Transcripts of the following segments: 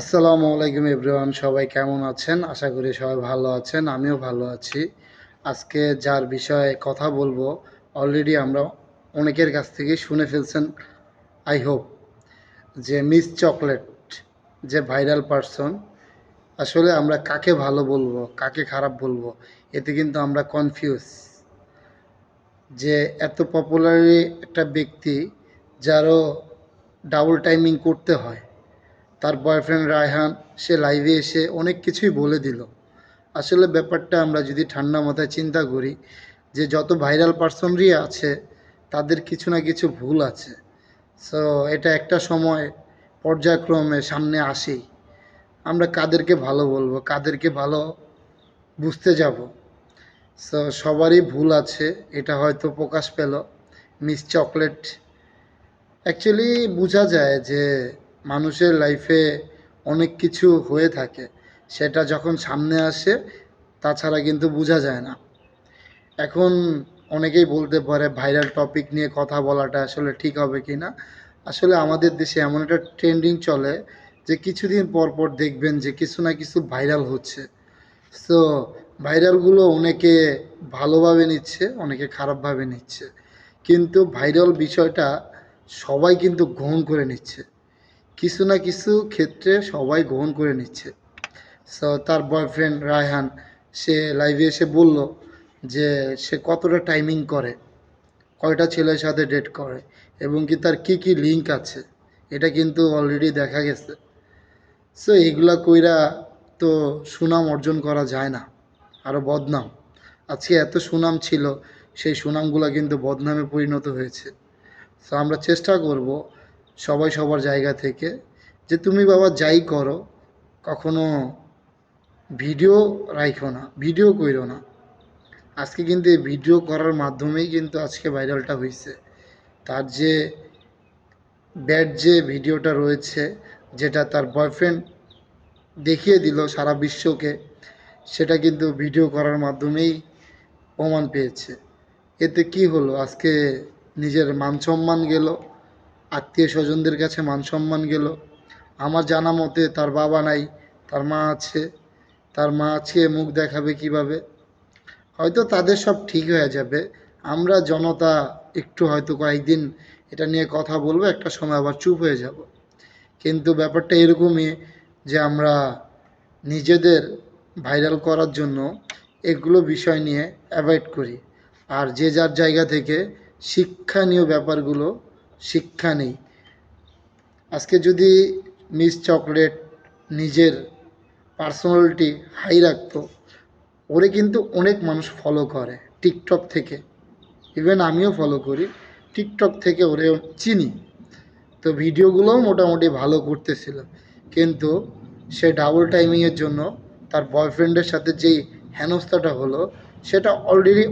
আসসালামু আলাইকুম এভরিওয়ান, সবাই কেমন আছেন? আশা করি সবাই ভালো আছেন, আমিও ভালো আছি। আজকে যার বিষয়ে কথা বলব অলরেডি আমরা অনেকের কাছ থেকে শুনে ফেলছেন আই হোপ যে মিস চকলেট যে ভাইরাল পারসন আসলে আমরা কাকে ভালো বলব, কাকে খারাপ বলব, এতে কিন্তু আমরা কনফিউজ যে এত পপুলারি একটা ব্যক্তি, যারও ডাবল টাইমিং করতে হয় তার বয়ফ্রেন্ড রায়হান, সে লাইভে এসে অনেক কিছুই বলে দিল। আসলে ব্যাপারটা আমরা যদি ঠান্ডা মাথায় চিন্তা করি যে যত ভাইরাল পার্সনরই আছে, তাদের কিছু না কিছু ভুল আছে। সো এটা একটা সময় পর্যায়ক্রমে সামনে আসেই। আমরা কাদেরকে ভালো বলব, কাদেরকে ভালো বুঝতে যাব। সো সবারই ভুল আছে, এটা হয়তো প্রকাশ পেল। মিস চকলেট অ্যাকচুয়ালি বোঝা যায় যে মানুষের লাইফে অনেক কিছু হয়ে থাকে। সেটা যখন সামনে আসে, তাছাড়া কিন্তু বোঝা যায় না। এখন অনেকেই বলতে পারে, ভাইরাল টপিক নিয়ে কথা বলাটা আসলে ঠিক হবে কি না? আসলে আমাদের দেশে এমন একটা ট্রেন্ডিং চলে যে কিছুদিন পর পর দেখবেন যে কিছু না কিছু ভাইরাল হচ্ছে। সো ভাইরালগুলো অনেকে ভালোভাবে নিচ্ছে, অনেকে খারাপভাবে নিচ্ছে। কিন্তু ভাইরাল বিষয়টা সবাই কিন্তু গ্রহণ করে নিচ্ছে। কিছু না কিছু ক্ষেত্রে সবাই গ্রহণ করে নিচ্ছে। সো তার বয়ফ্রেন্ড রায়হান, সে লাইভে এসে বলল যে, সে কতটা টাইমিং করে, কয়টা ছেলের সাথে ডেট করে এবং কি তার কি কি লিঙ্ক আছে, এটা কিন্তু অলরেডি দেখা গেছে। সো এগুলা কইরা তো সুনাম অর্জন করা যায় না আরও বদনাম। আজকে এত সুনাম ছিল, সেই সুনামগুলো কিন্তু বদনামে পরিণত হয়েছে। সো আমরা চেষ্টা করব সবাই সবার জায়গা থেকে, যে তুমি বাবা যাই করো, কখনো ভিডিও রাখো না, ভিডিও কইরো না। আজকে কিন্তু এই ভিডিও করার মাধ্যমেই কিন্তু আজকে ভাইরালটা হয়েছে তার যে ব্যাড যে ভিডিওটা রয়েছে, যেটা তার বয়ফ্রেন্ড দেখিয়ে দিল সারা বিশ্বকে, সেটা কিন্তু ভিডিও করার মাধ্যমেই প্রমাণ পেয়েছে। এতে কি হলো? আজকে নিজের মান সম্মান গেল আত্মীয় স্বজনদের কাছে মান সম্মান গেল। আমার জানা মতে তার বাবা নাই, তার মা আছে, তার মা আছে মুখ দেখাবে কীভাবে? হয়তো তাদের সব ঠিক হয়ে যাবে। আমরা জনতা একটু হয়তো কয়েকদিন এটা নিয়ে কথা বলব, একটা সময় আবার চুপ হয়ে যাব। কিন্তু ব্যাপারটা এরকমই যে আমরা নিজেদের ভাইরাল করার জন্য এগুলো বিষয় নিয়ে অ্যাভয়েড করি। আর যে যার জায়গা থেকে শিক্ষণীয় ব্যাপারগুলো শিক্ষা নেই। আজকে যদি মিস চকলেট নিজের পার্সোনালিটি হাই রাখতো, ওরে কিন্তু অনেক মানুষ ফলো করে টিকটক থেকে। ইভেন আমিও ফলো করি, টিকটক থেকে ওরে চিনি। তো ভিডিওগুলোও মোটামুটি ভালো করতেছিল। কিন্তু সে ডাবল টাইমিংয়ের জন্য তার বয়ফ্রেন্ডের সাথে যেই হেনস্থাটা হলো, সেটা অলরেডি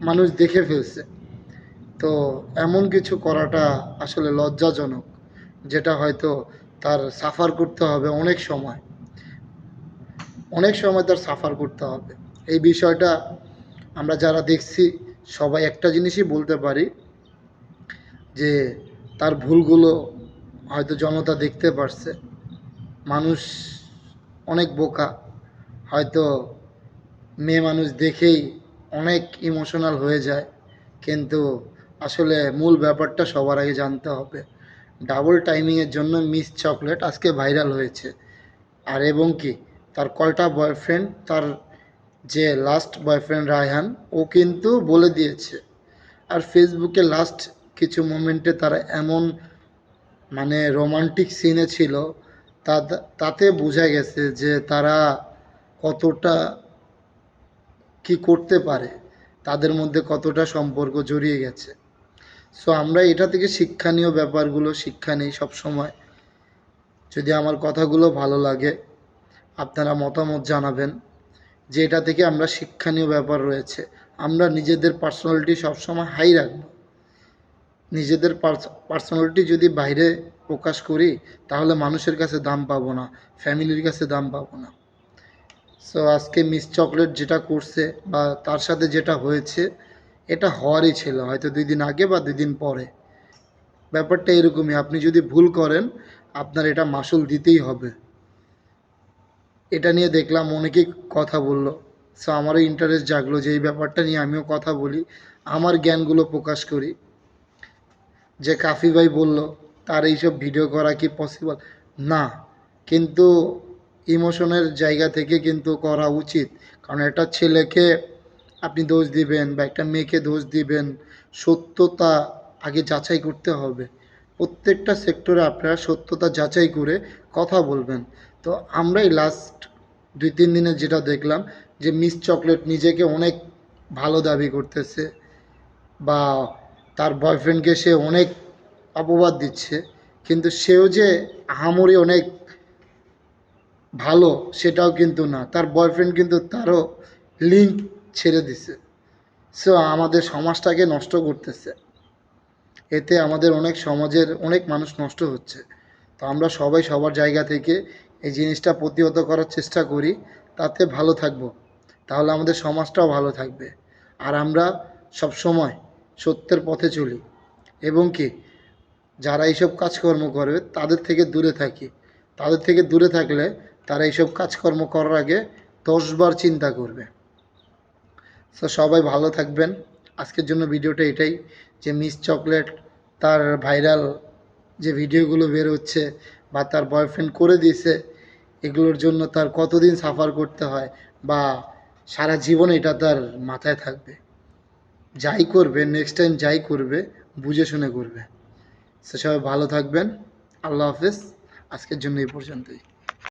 মানুষ দেখে ফেলছে। তো এমন কিছু করাটা আসলে লজ্জাজনক, যেটা হয়তো তার সাফার করতে হবে অনেক সময়। অনেক সময় তার সাফার করতে হবে। এই বিষয়টা আমরা যারা দেখছি, সবাই একটা জিনিসই বলতে পারি যে তার ভুলগুলো হয়তো জনতা দেখতে পারছে। মানুষ অনেক বোকা, হয়তো মেয়ে মানুষ দেখেই অনেক ইমোশনাল হয়ে যায়। কিন্তু আসলে মূল ব্যাপারটা সবার আগে জানতে হবে। ডাবল টাইমিংয়ের জন্য মিস চকলেট আজকে ভাইরাল হয়েছে। আর এবং কি, তার কয়টা বয়ফ্রেন্ড তার যে লাস্ট বয়ফ্রেন্ড রায়হান, ও কিন্তু বলে দিয়েছে। আর ফেসবুকে লাস্ট কিছু মোমেন্টে তারা এমন মানে রোমান্টিক সিনে ছিল তাতে বোঝা গেছে যে তারা কতটা কি করতে পারে, তাদের মধ্যে কতটা সম্পর্ক জড়িয়ে গেছে। সো আমরা এটা থেকে শিক্ষণীয় ব্যাপারগুলো শিক্ষা নিই সবসময় যদি আমার কথাগুলো ভালো লাগে, আপনারা মতামত জানাবেন যে এটা থেকে আমরা শিক্ষণীয় ব্যাপার রয়েছে। আমরা নিজেদের পার্সোনালিটি সবসময় হাই রাখব। নিজেদের পার্সোনালিটি যদি বাইরে প্রকাশ করি, তাহলে মানুষের কাছে দাম পাবো না, ফ্যামিলির কাছে দাম পাবো না। সো আজকে মিস চকলেট যেটা করছে বা তার সাথে যেটা হয়েছে এটা হওয়ারই ছিল, হয়তো দুই দিন আগে বা দুই দিন পরে। ব্যাপারটা এরকমই, আপনি যদি ভুল করেন, আপনার এটা মাসুল দিতেই হবে। এটা নিয়ে দেখলাম অনেকেই কথা বলল সো আমারও ইন্টারেস্ট জাগলো যে এই ব্যাপারটা নিয়ে আমিও কথা বলি, আমার জ্ঞানগুলো প্রকাশ করি। যে কাফি ভাই বলল, তার এইসব ভিডিও করা কি পসিবল না, কিন্তু ইমোশনের জায়গা থেকে কিন্তু করা উচিত। কারণ একটা ছেলেকে আপনি দোষ দিবেন বা একটা মেয়েকে দোষ দিবেন, সত্যতা আগে যাচাই করতে হবে। প্রত্যেকটা সেক্টরে আপনারা সত্যতা যাচাই করে কথা বলবেন। তো আমরাই লাস্ট দুই, তিন দিনে যেটা দেখলাম যে মিস চকলেট নিজেকে অনেক ভালো দাবি করতেছে বা তার বয়ফ্রেন্ডকে সে অনেক অপবাদ দিচ্ছে, কিন্তু সেও যে আহামরি অনেক ভালো সেটাও কিন্তু না। তার বয়ফ্রেন্ড কিন্তু তারও লিঙ্ক ছেড়ে দিছে। সো আমাদের সমাজটাকে নষ্ট করতেছে। এতে আমাদের অনেক সমাজের অনেক মানুষ নষ্ট হচ্ছে। তো আমরা সবাই সবার জায়গা থেকে এই জিনিসটা প্রতিহত করার চেষ্টা করি, তাতে ভালো থাকব। তাহলে আমাদের সমাজটাও ভালো থাকবে। আর আমরা সব সময় সত্যের পথে চলি। এবং কি, যারা এইসব কাজকর্ম করবে তাদের থেকে দূরে থাকি। তাদের থেকে দূরে থাকলে তারা এইসব কাজকর্ম করার আগে দশবার চিন্তা করবে। তো সবাই ভালো থাকবেন। আজকের জন্য ভিডিওটা এটাই যে মিস চকলেট তার ভাইরাল যে ভিডিওগুলো বের হচ্ছে বা তার বয়ফ্রেন্ড করে দিয়েছে, এগুলোর জন্য তার কতদিন সাফার করতে হয় বা সারা জীবন এটা তার মাথায় থাকবে। যাই করবে নেক্সট টাইম যাই করবে, বুঝে শুনে করবে। সে সবাই ভালো থাকবেন। আল্লাহ হাফেজ। আজকের জন্য এই পর্যন্তই।